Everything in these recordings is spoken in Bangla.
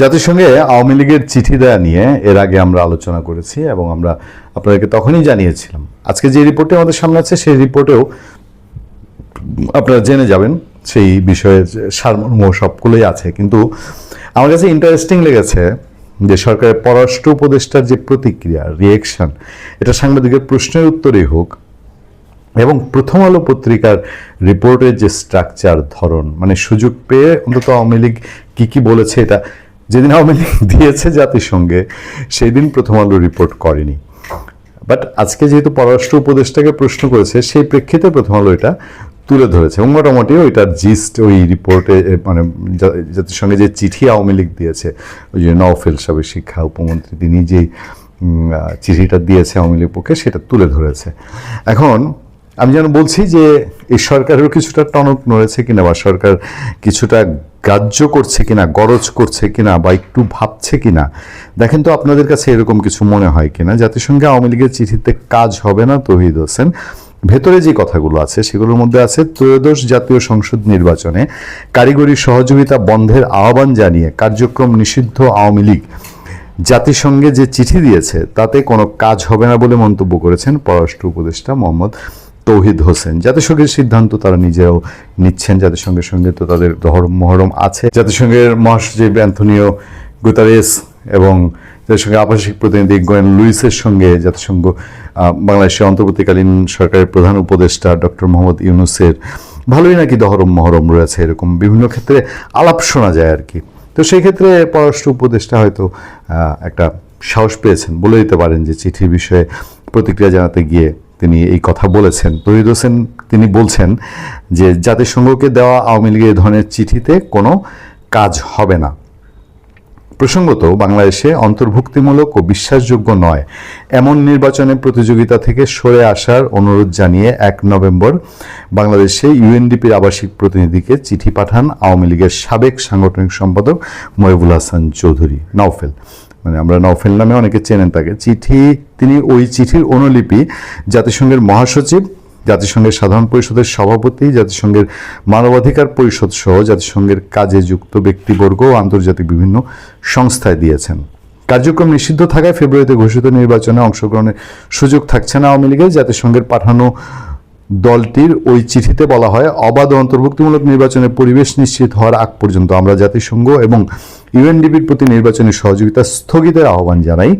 জাতিসংঘে আওয়ামী লীগের চিঠি দেয়া নিয়ে এর আগে আমরা আলোচনা করেছি এবং আমরা আপনাদেরকে তখনই জানিয়েছিলাম। আজকে যে রিপোর্টটি আমাদের সামনে আছে, সেই রিপোর্টেও আপনারা জেনে যাবেন সেই বিষয়ে সারমর্ম সবগুলোই আছে। কিন্তু আমার কাছে ইন্টারেস্টিং লেগেছে যে সরকারের পররাষ্ট্র উপদেষ্টার যে প্রতিক্রিয়া রিয়েকশন এটা সাংবাদিকের প্রশ্নের উত্তরেই হোক এবং প্রথম আলো পত্রিকার রিপোর্টের যে স্ট্রাকচার ধরন মানে সুযোগ পেয়ে অন্তত আওয়ামী লীগ কী কী বলেছে এটা যেদিন আওয়ামী লীগ দিয়েছে জাতিসংঘে সেই দিন প্রথম আলো রিপোর্ট করেনি। বাট আজকে যেহেতু পররাষ্ট্র উপদেষ্টাকে প্রশ্ন করেছে, সেই প্রেক্ষিতে প্রথম আলো এটা তুলে ধরেছে। এবং মোটামুটি ওইটার জিস্ট ওই রিপোর্টে মানে জাতিসংঘে যে চিঠি আওয়ামী লীগ দিয়েছে, ওই যে নওফেল সাহেবের শিক্ষা উপমন্ত্রী, তিনি যেই চিঠিটা দিয়েছে আওয়ামী লীগ পক্ষে, সেটা তুলে ধরেছে। এখন আমি যেন বলছি যে, এই সরকারেরও কিছুটা টনক নড়েছে কিনা, বা সরকার কিছুটা গ্রাহ্য করছে কিনা, গরজ করছে কিনা বা একটু ভাবছে কিনা, দেখেন তো আপনাদের কাছে এরকম কিছু মনে হয় কিনা। জাতিসংঘে আওয়ামী লীগের চিঠিতে কাজ হবে না, তহিদ হোসেন। ভেতরে যে কথাগুলো আছে, সেগুলোর মধ্যে আছে, ত্রয়োদশ জাতীয় সংসদ নির্বাচনে কারিগরি সহযোগিতা বন্ধের আহ্বান জানিয়ে কার্যক্রম নিষিদ্ধ আওয়ামী লীগ। জাতিসংঘে যে চিঠি দিয়েছে, তাতে কোনো কাজ হবে না বলে মন্তব্য করেছেন পররাষ্ট্র উপদেষ্টা মোহাম্মদ তৌহিদ হোসেন। জাতিসংঘের সিদ্ধান্ত তারা নিজেরাও নিচ্ছেন জাতিসংঘের সঙ্গে তো তাদের দহরম মহরম আছে। জাতিসংঘের মহাসচিব অ্যান্থনিও গুতারেস এবং জাতিসংঘের আবাসিক প্রতিনিধি গোয়েন লুইসের সঙ্গে জাতিসংঘ বাংলাদেশের অন্তর্বর্তীকালীন সরকারের প্রধান উপদেষ্টা ডক্টর মোহাম্মদ ইউনুসের ভালোই নাকি দহরম মহরম রয়েছে এরকম বিভিন্ন ক্ষেত্রে আলাপ শোনা যায় আর কি। তো সেই ক্ষেত্রে পররাষ্ট্র উপদেষ্টা হয়তো একটা সাহস পেয়েছেন। বলে দিতে পারেন যে চিঠির বিষয়ে প্রতিক্রিয়া জানাতে গিয়ে তিনি এই কথা বলেছেন। তহিদ হোসেন তিনি বলছেন যে, জাতিসংঘকে দেওয়া আওয়ামী লীগের ধরনের চিঠিতে কোনো কাজ হবে না। প্রসঙ্গত, বাংলাদেশে অন্তর্ভুক্তিমূলক ও বিশ্বাসযোগ্য নয়। এমন নির্বাচনে প্রতিযোগিতা থেকে সরে আসার অনুরোধ জানিয়ে এক নভেম্বর বাংলাদেশে ইউএনডিপির আবাসিক প্রতিনিধিকে চিঠি পাঠান আওয়ামী লীগের সাবেক সাংগঠনিক সম্পাদক মহিবুল হাসান চৌধুরী। নওফেল মানে আমরা নওফেল নামে অনেকে চেনেন তাকে। চিঠি, তিনি ওই চিঠির অনুলিপি জাতিসংঘের মহাসচিব, জাতিসংঘের সাধারণ পরিষদের সভাপতি, জাতিসংঘের মানবাধিকার পরিষদ সহ জাতিসংঘের কাজে যুক্ত ব্যক্তিবর্গ ও আন্তর্জাতিক বিভিন্ন সংস্থায় দিয়েছেন। কার্যক্রম নিষিদ্ধ থাকায় ফেব্রুয়ারিতে ঘোষিত নির্বাচনে অংশগ্রহণের সুযোগ থাকছে না আওয়ামী লীগের। জাতিসংঘের পাঠানো দলটির ওই চিঠিতে বলা হয়, অবাধ অন্তর্ভুক্তিমূলক নির্বাচনের পরিবেশ নিশ্চিত হওয়ার আগ পর্যন্ত। আমরা জাতিসংঘ এবং ইউএনডিবির প্রতি নির্বাচনী সহযোগিতা স্থগিতের আহ্বান জানাই।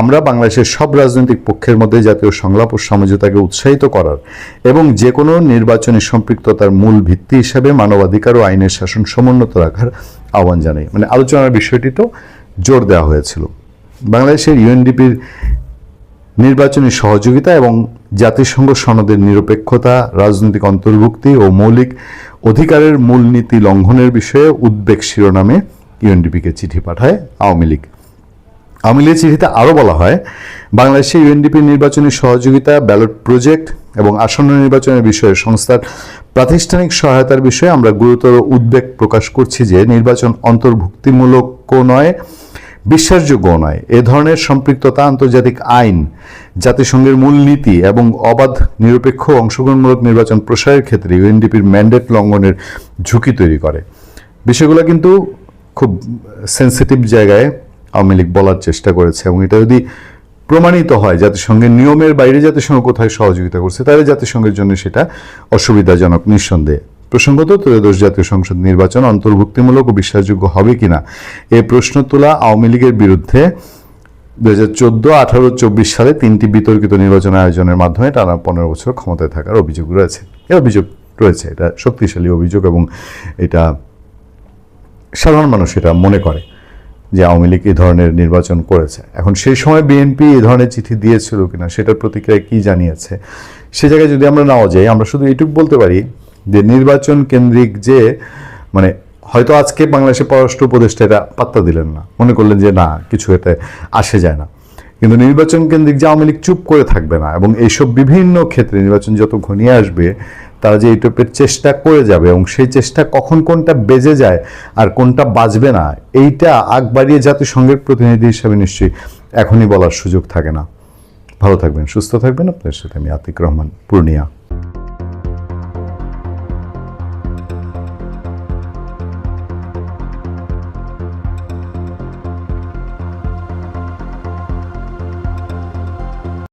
আমরা বাংলাদেশের সব রাজনৈতিক পক্ষের মধ্যে জাতীয় সংলাপ ও সমঝোতাকে উৎসাহিত করার এবং যে কোনো নির্বাচনী সম্পৃক্ততার মূল ভিত্তি হিসাবে মানবাধিকার ও আইনের শাসন সমুন্নত রাখার আহ্বান জানাই। মানে আলোচনার বিষয়টি তো জোর দেওয়া হয়েছিল। বাংলাদেশের ইউএনডিপির নির্বাচনী সহযোগিতা এবং জাতিসংঘ সনদের নিরপেক্ষতা, রাজনৈতিক অন্তর্ভুক্তি ও মৌলিক অধিকারের মূলনীতি লঙ্ঘনের বিষয়ে উদ্বেগ শিরোনামে ইউএনডিপিকে চিঠি পাঠায় আওয়ামী লীগ। আওয়ামী লীগের চিঠিতে আরও বলা হয়, বাংলাদেশে ইউএনডিপির নির্বাচনী সহযোগিতা, ব্যালট প্রজেক্ট এবং আসন্ন নির্বাচনের বিষয়ে সংস্থার প্রাতিষ্ঠানিক সহায়তার বিষয়ে আমরা গুরুতর উদ্বেগ প্রকাশ করছি যে নির্বাচন অন্তর্ভুক্তিমূলক নয় বিশ্বাসযোগ্য নয়। এ ধরনের সম্পৃক্ততা আন্তর্জাতিক আইন, জাতিসংঘের মূলনীতি এবং অবাধ, নিরপেক্ষ, অংশগ্রহণমূলক নির্বাচন প্রসারের ক্ষেত্রে ইউএনডিপির ম্যান্ডেট লঙ্ঘনের ঝুঁকি তৈরি করে। বিষয়গুলো কিন্তু খুব সেন্সিটিভ জায়গায় আওয়ামী লীগ বলার চেষ্টা করেছে এবং এটা যদি প্রমাণিত হয়, জাতিসংঘের নিয়মের বাইরে জাতিসংঘ কোথায় সহযোগিতা করছে, তাহলে জাতিসংঘের জন্য সেটা অসুবিধাজনক, নিঃসন্দেহে। প্রসঙ্গত ত্রয়োদশ জাতীয় সংসদ নির্বাচন অন্তর্ভুক্তিমূলক ও বিশ্বাসযোগ্য হবে কিনা এ প্রশ্ন তোলা আওয়ামী লীগের বিরুদ্ধে দু হাজার চোদ্দ, আঠারো, চব্বিশ সালে তিনটি বিতর্কিত নির্বাচন আয়োজনের মাধ্যমে টানা পনেরো বছর ক্ষমতায় থাকার অভিযোগ রয়েছে। এ অভিযোগ রয়েছে, এটা শক্তিশালী অভিযোগ এবং এটা সাধারণ মানুষ এটা মনে করে যে আওয়ামী লীগ এই ধরনের নির্বাচন করেছে। এখন সেই সময় বিএনপি এই ধরনের চিঠি দিয়েছিল কিনা সেটার প্রতিক্রিয়া কি জানিয়েছে, সে জায়গায় যদি আমরা নাও যাই, আমরা শুধু এইটুকু বলতে পারি যে নির্বাচন কেন্দ্রিক যে মানে হয়তো আজকে বাংলাদেশের পররাষ্ট্র উপদেষ্টা এটা পাত্তা দিলেন না। মনে করলেন যে না, কিছু এতে আসে যায় না। কিন্তু নির্বাচন কেন্দ্রিক যে আওয়ামী লীগ চুপ করে থাকবে না এবং এইসব বিভিন্ন ক্ষেত্রে নির্বাচন যত ঘনিয়ে আসবে, তারা যে এই টাইপের চেষ্টা করে যাবে এবং সেই চেষ্টা কখন কোনটা বেজে যায় আর কোনটা বাজবে না, এইটা আগ বাড়িয়ে জাতিসংঘের প্রতিনিধি হিসাবে নিশ্চয়ই এখনই বলার সুযোগ থাকে না। ভালো থাকবেন, সুস্থ থাকবেন। আপনার সাথে আমি আতিক রহমান, পূর্ণিয়া।